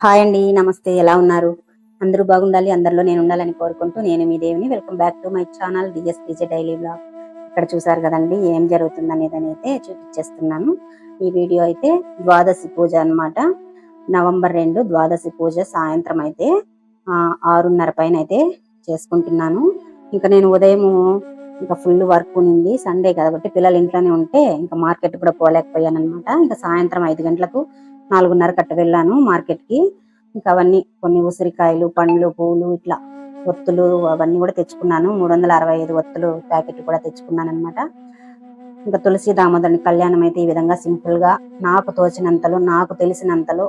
Hi అండి నమస్తే ఎలా ఉన్నారు? అందరూ బాగుండాలి అందరిలో నేను ఉండాలని కోరుకుంటూ నేను మీ దేవిని welcome back to my channel DSPJ daily blog. ఇక్కడ చూసారు కదండి ఏం జరుగుతుంది అనేది అయితే చూపించేస్తున్నాను. ఈ వీడియో అయితే ద్వాదశి పూజ అన్నమాట. నవంబర్ రెండు ద్వాదశి పూజ సాయంత్రం అయితే ఆ, ఆరున్నర పైన అయితే చేసుకుంటున్నాను. ఇంకా నేను ఉదయం ఇంకా ఫుల్ వర్క్ ఉంది సండే కాబట్టి పిల్లలు ఇంట్లోనే ఉంటే ఇంకా మార్కెట్ కూడా పోలేకపోయాను అనమాట ఇంకా సాయంత్రం ఐదు గంటలకు నాలుగున్నర కట్ట వెళ్ళాను మార్కెట్కి ఇంకా అవన్నీ కొన్ని ఉసిరికాయలు పండ్లు పూలు ఇట్లా ఒత్తులు అవన్నీ కూడా తెచ్చుకున్నాను. మూడు వందల అరవై ఐదు ఒత్తులు ప్యాకెట్ కూడా తెచ్చుకున్నాను అనమాట ఇంకా తులసి దామోదరుని కళ్యాణం అయితే ఈ విధంగా సింపుల్గా నాకు తోచినంతలో నాకు తెలిసినంతలో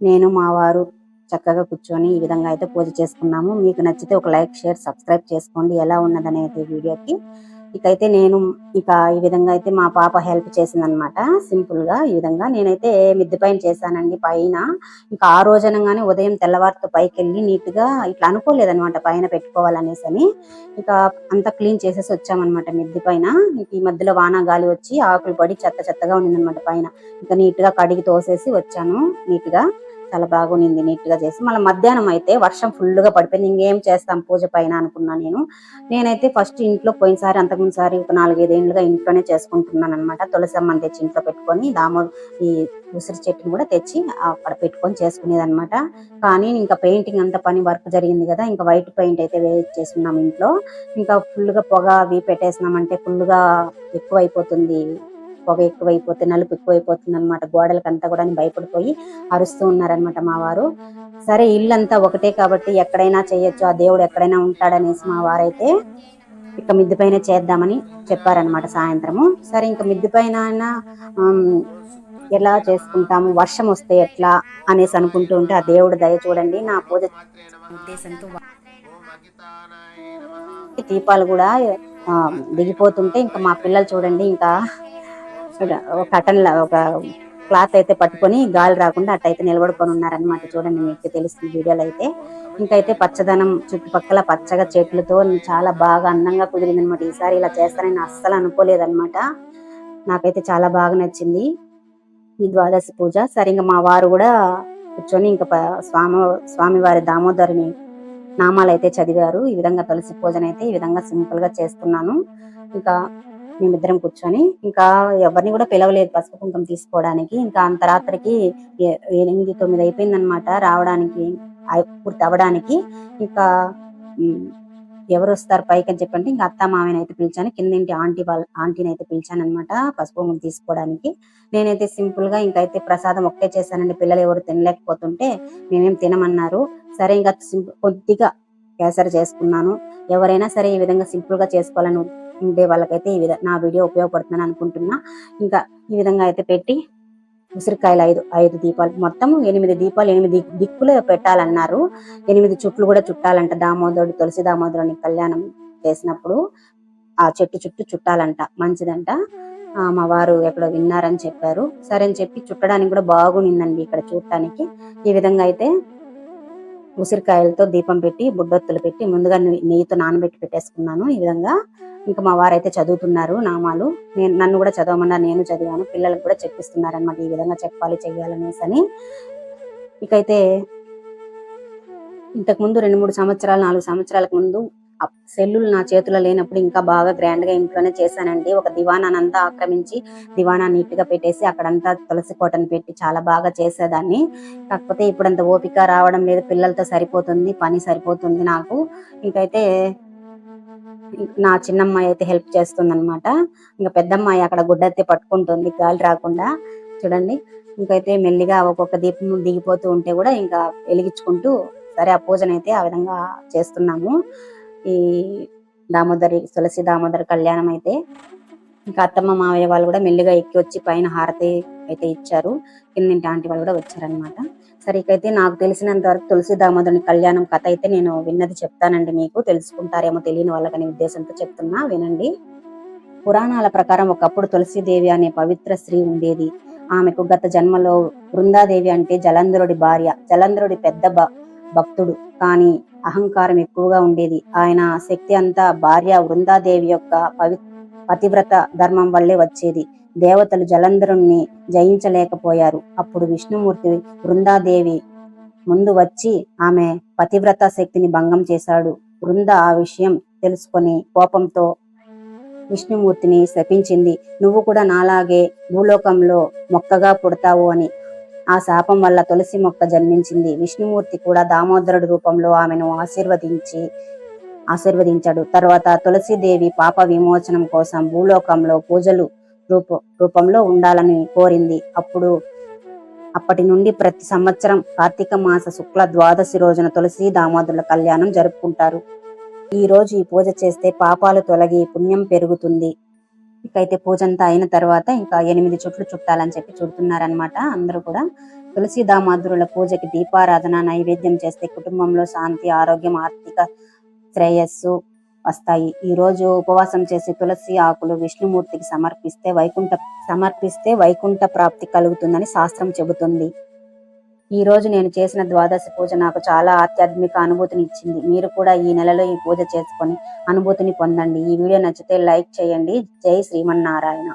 నేను మా వారు చక్కగా కూర్చొని ఈ విధంగా అయితే పూజ చేసుకున్నాము. మీకు నచ్చితే ఒక లైక్ షేర్ సబ్స్క్రైబ్ చేసుకోండి. ఎలా ఉన్నదనేది వీడియోకి ఇకైతే నేను ఇక ఈ విధంగా అయితే మా పాప హెల్ప్ చేసిందనమాట సింపుల్గా ఈ విధంగా నేనైతే మిద్దె పైన చేశానండి పైన. ఇంకా ఆ రోజనగానే ఉదయం తెల్లవారితో పైకి వెళ్ళి నీట్గా ఇట్లా అనుకోలేదన్నమాట పైన పెట్టుకోవాలనేసి అని ఇక అంతా క్లీన్ చేసేసి వచ్చామన్నమాట మిద్దె పైన. ఈ మధ్యలో వాన గాలి వచ్చి ఆకులు పడి చెత్త చెత్తగా ఉండిందన్నమాట పైన. ఇంకా నీట్గా కడిగి తోసేసి వచ్చాను నీట్గా చాలా బాగుంది నీట్గా చేసి. మళ్ళీ మధ్యాహ్నం అయితే వర్షం ఫుల్గా పడిపోయింది. ఇంకేం చేస్తాం పూజ పైన అనుకున్నా నేను. నేనైతే ఫస్ట్ ఇంట్లో పోయినసారి అంతకుముందుసారి ఒక నాలుగైదేళ్ళుగా ఇంట్లోనే చేసుకుంటున్నాను అనమాట తులసమ్మని తెచ్చి ఇంట్లో పెట్టుకొని దామో ఈ ఉసిరి చెట్టుని కూడా తెచ్చి అక్కడ పెట్టుకొని చేసుకునేది అనమాట కానీ ఇంకా పెయింటింగ్ అంత పని వర్క్ జరిగింది కదా. ఇంకా వైట్ పెయింట్ అయితే వేసేసుకున్నాం ఇంట్లో. ఇంకా ఫుల్గా పొగ అవి పెట్టేసినామంటే ఫుల్గా ఎక్కువ అయిపోతుంది పొగ ఎక్కువైపోతే నలుపు ఎక్కువైపోతుంది అనమాట గోడలకి అంతా కూడా భయపడిపోయి అరుస్తూ ఉన్నారనమాట మా వారు. సరే ఇల్లంతా ఒకటే కాబట్టి ఎక్కడైనా చేయొచ్చు. ఆ దేవుడు ఎక్కడైనా ఉంటాడనేసి మా వారైతే ఇక మిద్ది పైన చేద్దామని చెప్పారనమాట సాయంత్రము. సరే ఇంకా మిద్ది పైన ఎలా చేసుకుంటాము? వర్షం వస్తే ఎట్లా? అనేసి అనుకుంటూ ఉంటే ఆ దేవుడు దయ చూడండి నా పూజ ఉద్దేశంతో దీపాలు కూడా దిగిపోతుంటే ఇంకా మా పిల్లలు చూడండి ఇంకా ఒక కటన్ ఒక క్లాత్ అయితే పట్టుకొని గాలి రాకుండా అట్టయితే నిలబడుకొని ఉన్నారనమాట చూడండి మీకు తెలుస్తుంది వీడియోలో అయితే. ఇంకైతే పచ్చదనం చుట్టుపక్కల పచ్చగా చెట్లతో చాలా బాగా అందంగా కుదిరింది అనమాట ఈసారి ఇలా చేస్తానని అస్సలు అనుకోలేదన్నమాట. నాకైతే చాలా బాగా నచ్చింది ఈ ద్వాదశి పూజ. సరే ఇంకా మా వారు కూడా కూర్చొని ఇంకా స్వామి స్వామి స్వామివారి దామోదరుని నామాలు అయితే చదివారు. ఈ విధంగా తులసి పూజన అయితే ఈ విధంగా సింపుల్గా చేస్తున్నాను. ఇంకా మేమిద్దరం కూర్చొని ఇంకా ఎవరిని కూడా పిలవలేదు పసుపు కుంకుమ తీసుకోవడానికి. ఇంకా అంత రాత్రికి ఎనిమిది తొమ్మిది అయిపోయిందనమాట రావడానికి పూర్తి అవ్వడానికి ఇంకా ఎవరు వస్తారు పైకి అని చెప్పంటే ఇంకా అత్త మామయ్య అయితే పిలిచాను. కిందింటి ఆంటీ వాళ్ళ ఆంటీని అయితే పిలిచాను అనమాట పసుపు కుంకుమ తీసుకోవడానికి. నేనైతే సింపుల్గా ఇంకైతే ప్రసాదం ఒక్కటే చేశానండి. పిల్లలు ఎవరు తినలేకపోతుంటే మేమేం తినమన్నారు. సరే ఇంకా సింపుల్ కొద్దిగా కేసరి చేసుకున్నాను. ఎవరైనా సరే ఈ విధంగా సింపుల్గా చేసుకోవాలని ఉండే వాళ్ళకైతే ఈ విధంగా నా వీడియో ఉపయోగపడుతుందని అనుకుంటున్నా. ఇంకా ఈ విధంగా అయితే పెట్టి ఉసిరికాయలు ఐదు ఐదు దీపాలు. మొత్తం ఎనిమిది దీపాలు ఎనిమిది దిక్కులు పెట్టాలన్నారు. ఎనిమిది చుట్లు కూడా చుట్టాలంట. దామోదరుడు తులసి దామోదరుని కళ్యాణం చేసినప్పుడు ఆ చెట్టు చుట్టూ చుట్టాలంట. మంచిదంట. ఆ, మా వారు ఎక్కడో విన్నారని చెప్పారు. సరే అని చెప్పి చుట్టడానికి కూడా బాగునిందండి ఇక్కడ చూడటానికి. ఈ విధంగా అయితే ఉసిరికాయలతో దీపం పెట్టి బుడ్డొత్తులు పెట్టి ముందుగా నెయ్యితో నానబెట్టి పెట్టేసుకున్నాను. ఈ విధంగా ఇంకా మా వారైతే చదువుతున్నారు నామాలు. నేను నన్ను కూడా చదవమన్నా నేను చదివాను పిల్లలకు కూడా చెప్పిస్తున్నారు అనమాట ఈ విధంగా చెప్పాలి చెయ్యాలనేసి అని. ఇకైతే ఇంతకు ముందు రెండు మూడు సంవత్సరాలు నాలుగు సంవత్సరాలకు ముందు సెల్లులు నా చేతిలో లేనప్పుడు ఇంకా బాగా గ్రాండ్గా ఇంట్లోనే చేశానండి. ఒక దివానానంతా ఆక్రమించి దివానా నీట్గా పెట్టేసి అక్కడంతా తులసి కోటను పెట్టి చాలా బాగా చేసేదాన్ని. కాకపోతే ఇప్పుడు అంత ఓపిక రావడం లేదు పిల్లలతో సరిపోతుంది పని సరిపోతుంది నాకు. ఇంకైతే నా చిన్నమ్మాయి అయితే హెల్ప్ చేస్తుంది అనమాట ఇంకా పెద్దమ్మాయి అక్కడ గుడ్డైతే పట్టుకుంటుంది గాలి రాకుండా. చూడండి. ఇంకైతే మెల్లిగా ఒక్కొక్క దీపం దిగిపోతూ ఉంటే కూడా ఇంకా వెలిగించుకుంటూ సరే ఆ పూజనైతే ఆ విధంగా చేస్తున్నాము. ఈ దామోదరి తులసి దామోదరి కళ్యాణం అయితే ఇంకా అత్తమ్మ మావయ్య వాళ్ళు కూడా మెల్లిగా ఎక్కి వచ్చి పైన హారతి అయితే ఇచ్చారు. కిందింటి ఆంటీ వాళ్ళు కూడా వచ్చారనమాట సరే ఇకైతే నాకు తెలిసినంత వరకు తులసి దామోదరుని కళ్యాణం కథ అయితే నేను విన్నది చెప్తానండి మీకు. తెలుసుకుంటారేమో తెలియని వాళ్ళకనే ఉద్దేశంతో చెప్తున్నా వినండి. పురాణాల ప్రకారం ఒకప్పుడు తులసీదేవి అనే పవిత్ర స్త్రీ ఉండేది. ఆమెకు గత జన్మలో బృందాదేవి అంటే జలంధరుడి భార్య జలంధరుడి పెద్ద భ- భక్తుడు. కానీ అహంకారం ఎక్కువగా ఉండేది. ఆయన శక్తి అంతా భార్య వృందాదేవి యొక్క పవి పతివ్రత ధర్మం వల్లే వచ్చేది. దేవతలు జలంధరుణ్ణి జయించలేకపోయారు. అప్పుడు విష్ణుమూర్తి బృందాదేవి ముందు వచ్చి ఆమె పతివ్రత శక్తిని భంగం చేశాడు. బృంద ఆ విషయం తెలుసుకొని కోపంతో విష్ణుమూర్తిని శపించింది. నువ్వు కూడా నాలాగే భూలోకంలో మొక్కగా పుడతావు అని. ఆ శాపం వల్ల తులసి మొక్క జన్మించింది. విష్ణుమూర్తి కూడా దామోదరుడి రూపంలో ఆమెను ఆశీర్వదించి ఆశీర్వదించాడు. తర్వాత తులసీదేవి పాప విమోచనం కోసం భూలోకంలో పూజలు రూప రూపంలో ఉండాలని కోరింది. అప్పుడు అప్పటి నుండి ప్రతి సంవత్సరం కార్తీక మాస శుక్ల ద్వాదశి రోజున తులసి దామోదరుల కళ్యాణం జరుపుకుంటారు. ఈ రోజు ఈ పూజ చేస్తే పాపాలు తొలగి పుణ్యం పెరుగుతుంది. ఇకైతే పూజ అంతా అయిన తర్వాత ఇంకా ఎనిమిది చుట్లు చుట్టాలని చెప్పి చుడుతున్నారనమాట అందరూ కూడా. తులసి దామాదురుల పూజకి దీపారాధన నైవేద్యం చేస్తే కుటుంబంలో శాంతి ఆరోగ్యం ఆర్థిక శ్రేయస్సు వస్తాయి. ఈ రోజు ఉపవాసం చేసి తులసి ఆకులు విష్ణుమూర్తికి సమర్పిస్తే వైకుంఠ సమర్పిస్తే వైకుంఠ ప్రాప్తి కలుగుతుందని శాస్త్రం చెబుతుంది. ఈ రోజు నేను చేసిన ద్వాదశి పూజ నాకు చాలా ఆధ్యాత్మిక అనుభూతిని ఇచ్చింది. మీరు కూడా ఈ నెలలో ఈ పూజ చేసుకొని అనుభూతిని పొందండి. ఈ వీడియో నచ్చితే లైక్ చేయండి. జై శ్రీమన్నారాయణ.